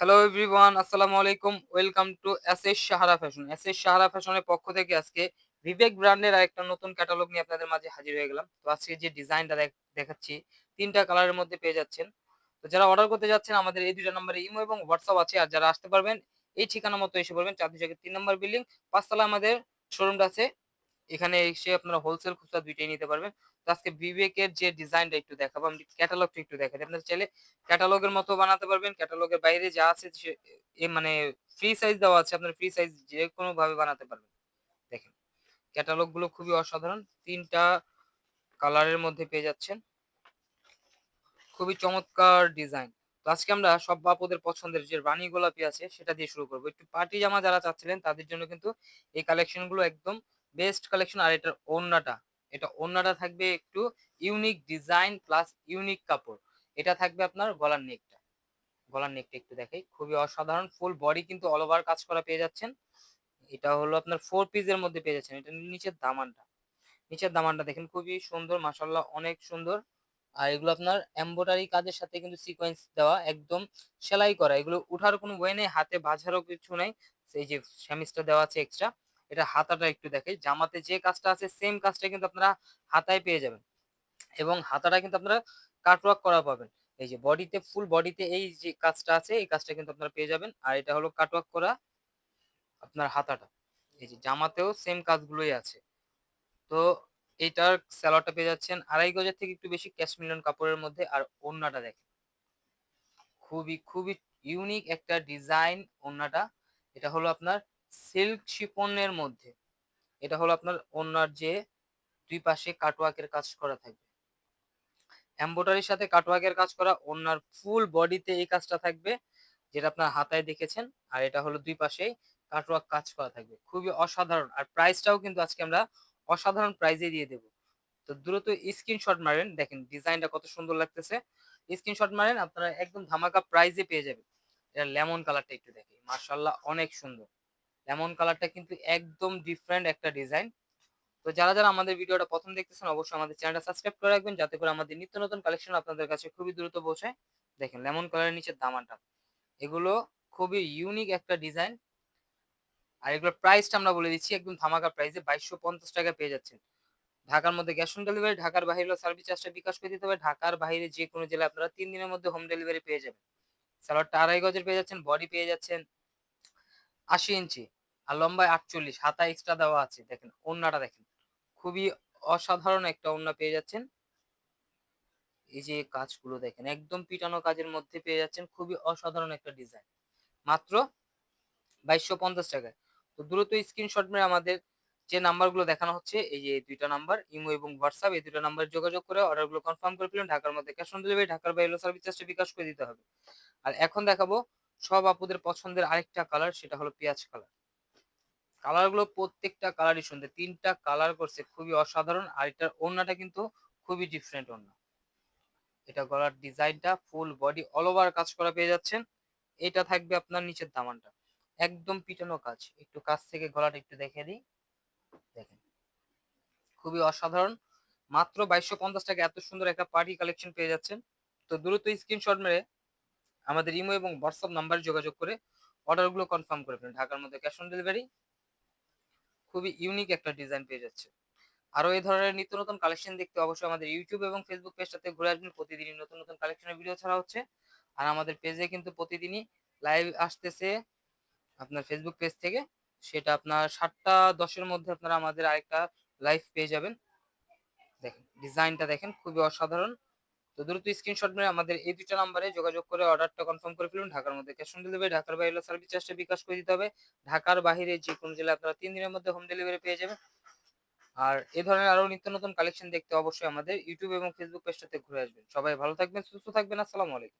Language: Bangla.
হ্যালো এভরিওয়ান আসসালামু আলাইকুম welcome to S S Sahara fashion S S Sahara ফ্যাশনের পক্ষ থেকে আজকে বিবেক ব্র্যান্ডের আরেকটা নতুন ক্যাটালগ নিয়ে আপনাদের মাঝে হাজির হয়ে গেলাম। তো আজকে যে ডিজাইনটা দেখাচ্ছি, তিনটা কালারের মধ্যে পেয়ে যাচ্ছেন। তো যারা অর্ডার করতে যাচ্ছেন, আমাদের এই দুটা নম্বরে ইমো এবং হোয়াটসঅ্যাপ আছে, আর যারা আসতে পারবেন, এই ঠিকানা মতো এসে পড়বেন, চাঁদনি তিন নম্বর বিল্ডিং পাঁচতলা আমাদের শোরুমটা আছে এখানে এসে আপনারা হোলসেল খুচরা দুইটাই নিতে পারবেন। তো আজকে বিবেকের যে ডিজাইনটা একটু দেখাবো, আমি ক্যাটালগটা একটু দেখাই। আপনারা চাইলে ক্যাটালগের মতো বানাতে পারবেন ক্যাটালগের বাইরে যা আছে মানে ফ্রি সাইজ দেওয়া আছে, আপনার ফ্রি সাইজ যে কোনো ভাবে বানাতে পারবেন। দেখেন ক্যাটালগগুলো খুবই অসাধারণ, তিনটা কালারের মধ্যে পেয়ে যাচ্ছেন। খুবই চমৎকার ডিজাইন তো আজকে আমরা সব বাপুদের পছন্দের যে রানী গোলাপি আছে, সেটা দিয়ে শুরু করব। একটু পার্টি জামা যারা চাচ্ছিলেন, তাদের জন্য কিন্তু এই কালেকশনগুলো একদম বেস্ট কালেকশন আর এটার ওড়নাটা। এটা ওড়নাটা থাকবে একটু ইউনিক ডিজাইন প্লাস ইউনিক কাপড়। এটা থাকবে আপনার গলার নেকটা গলার নেকটা একটু দেখাই। খুবই অসাধারণ। ফুল বডি কিন্তু অল ওভার কাজ করা পেয়ে যাচ্ছেন। এটা হলো আপনার ফোর পিসের মধ্যে পেয়ে যাচ্ছেন। এটা নিচের দামানটা। নিচের দামানটা দেখেন খুবই সুন্দর মাসাল্লাহ অনেক সুন্দর। আর এগুলো আপনার এমব্রয়ডারি কাজের সাথে কিন্তু সিকোয়েন্স দেওয়া, একদম সেলাই করা। এগুলো উঠার কোনো ওয়ে নেই, হাতে বাজারও কিছু নাই। সেই যে স্যামিসটা দেওয়া আছে এক্সট্রা এটা হাতাটা একটু দেখাই জামাতে যে কাজটা আছে সেম কাজটা কিন্তু আপনারা হাতায় পেয়ে যাবেন। এবং হাতাটা কিন্তু আপনারা কাটওয়ার্ক করা পাবেন। এই যে বডিতে ফুল বডিতে এই যে কাজটা আছে, এই কাজটা কিন্তু আপনারা পেয়ে যাবেন। আর এটা হলো কাটওয়ার্ক করা আপনার হাতাটা। এই যে জামাতেও সেম কাজগুলোই আছে। তো এইটার স্যালোয়ারটা পেয়ে যাচ্ছেন আড়াই গজের থেকে একটু বেশি ক্যাশ মিলন কাপড়ের মধ্যে। আর ওড়নাটা দেখেন। খুবই খুবই ইউনিক একটা ডিজাইন ওড়নাটা। এটা হলো আপনার সিল্ক শিপনের মধ্যে। এটা হলো আপনার ওড়নার যে দুই পাশে কাটওয়ার্কের কাজ করা থাকবে। এম্বোটারির সাথে কাটওয়ার্কের কাজ করা ওনার ফুল বডিতে এই কাজটা থাকবে, যেটা আপনার হাতায় দেখেছেন। আর এটা হলো দুই পাশেই কাটওয়ার্ক কাজ করা থাকবে। খুবই অসাধারণ। আর প্রাইসটাও কিন্তু আজকে আমরা অসাধারণ প্রাইজে দিয়ে দেব। তো দ্রুত স্ক্রিনশট মারেন। দেখেন ডিজাইনটা কত সুন্দর লাগতেছে। স্ক্রিনশট মারেন, আপনারা একদম ধামাকা প্রাইজে পেয়ে যাবেন। এটা লেমন কালারটা একটু দেখি মার্শাল্লাহ অনেক সুন্দর। লেমন কালারটা কিন্তু একদম ডিফারেন্ট একটা ডিজাইন তো যারা যারা আমাদের ভিডিওটা প্রথম দেখতেছেন, অবশ্যই আমাদের চ্যানেলটা সাবস্ক্রাইব করে রাখবেন, যাতে করে আমাদের নিত্য নতুন কালেকশন আপনাদের কাছে খুবই দ্রুত পৌঁছায়। দেখেন লেমন কালারের নিচে দামানটা। এগুলো খুবই ইউনিক একটা ডিজাইন আর এগুলোর প্রাইসটা আমরা বলে দিচ্ছি, একদম ধামাকা প্রাইসে বাইশশো পঞ্চাশ টাকা পেয়ে যাচ্ছেন। ঢাকার মধ্যে ক্যাশ অন ডেলিভারি ঢাকার বাইরে সার্ভিস চার্জটা বিকাশ করে দিতে হবে। ঢাকার বাইরে যে কোনো জেলায় আপনারা তিন দিনের মধ্যে হোম ডেলিভারি পেয়ে যাবেন। স্যালোয়ারটা আড়াই গজের পেয়ে যাচ্ছেন, বডি পেয়ে যাচ্ছেন আশি ইঞ্চি। আর লম্বায় আটচল্লিশ, হাতা এক্সট্রা দেওয়া আছে, দেখেন ওন্নাটা দেখেন। খুবই অসাধারণ একটা ওন্না পেয়ে যাচ্ছেন। এই যে কাজগুলো দেখেন, একদম পিটানো কাজের মধ্যে পেয়ে যাচ্ছেন, খুবই অসাধারণ একটা ডিজাইন মাত্র বাইশশো পঞ্চাশ টাকায়। তো দ্রুত স্ক্রিনশট মেরে আমাদের যে নাম্বারগুলো দেখানো হচ্ছে, এই যে দুইটা নাম্বার, ইমো এবং হোয়াটসঅ্যাপ, এই দুটো নাম্বার যোগাযোগ করে অর্ডারগুলো কনফার্ম করে ফেলুন। ঢাকার মধ্যে ক্যাশ অন ডেলিভারি ঢাকার বাইরে সার্ভিস চার্জটা বিকাশ করে দিতে হবে। আর এখন দেখাবো সব আপুদের পছন্দের আরেকটা কালার সেটা হলো পেঁয়াজ কালার কালারগুলো প্রত্যেকটা কালারই সুন্দর তিনটা কালার করছে, খুবই অসাধারণ। আর এটার ওড়নাটা কিন্তু খুবই ডিফারেন্ট ওড়না। এটা গলার ডিজাইনটা ফুল বডি অল ওভার কাজ করা পেয়ে যাচ্ছেন। এটা থাকবে আপনার নিচের দামানটা। একদম পিটানো কাজ। একটু কাছ থেকে গলাটা একটু দেখে দিই। দেখেন। খুবই অসাধারণ। মাত্র বাইশশো পঞ্চাশ টাকা। এত সুন্দর একটা পার্টি কালেকশন পেয়ে যাচ্ছেন। তো দ্রুত স্ক্রিনশট মেরে আমাদের ইমো এবং হোয়াটসঅ্যাপ নাম্বারে যোগাযোগ করে অর্ডারগুলো কনফার্ম করে ফেলুন। ঢাকার মধ্যে ক্যাশ অন ডেলিভারি খুবই ইউনিক একটা ডিজাইন পেয়ে যাচ্ছে। আরও এই ধরনের নিত্য নতুন কালেকশন দেখতে অবশ্যই আমাদের ইউটিউব এবং ফেসবুক পেজটাতে ঘুরে আসবেন। প্রতিদিনই নতুন নতুন কালেকশনের ভিডিও ছাড়া হচ্ছে। আর আমাদের পেজে কিন্তু প্রতিদিনই লাইভ আসতেছে আপনার ফেসবুক পেজ থেকে। সেটা আপনার সাতটা দশের মধ্যে আপনারা আমাদের আরেকটা লাইভ পেয়ে যাবেন। দেখেন ডিজাইনটা দেখেন, খুবই অসাধারণ। তো দ্রুত স্ক্রিনশট মেরে আমাদের এই দুটো নাম্বারে যোগাযোগ করে অর্ডারটা কনফার্ম করে ফেলুন। ঢাকার মধ্যে ক্যাশ অন ডেলিভারি ঢাকার বাইরে সার্ভিস চার্জটা বিকাশ করে দিতে হবে। ঢাকার বাইরে যে কোনো জেলায় আপনারা তিন দিনের মধ্যে হোম ডেলিভারি পেয়ে যাবেন। আর এ ধরনের আরও নিত্য নতুন কালেকশন দেখতে অবশ্যই আমাদের ইউটিউব এবং ফেসবুক পেজটাতে ঘুরে আসবেন। সবাই ভালো থাকবেন, সুস্থ থাকবেন, আসসালামু আলাইকুম।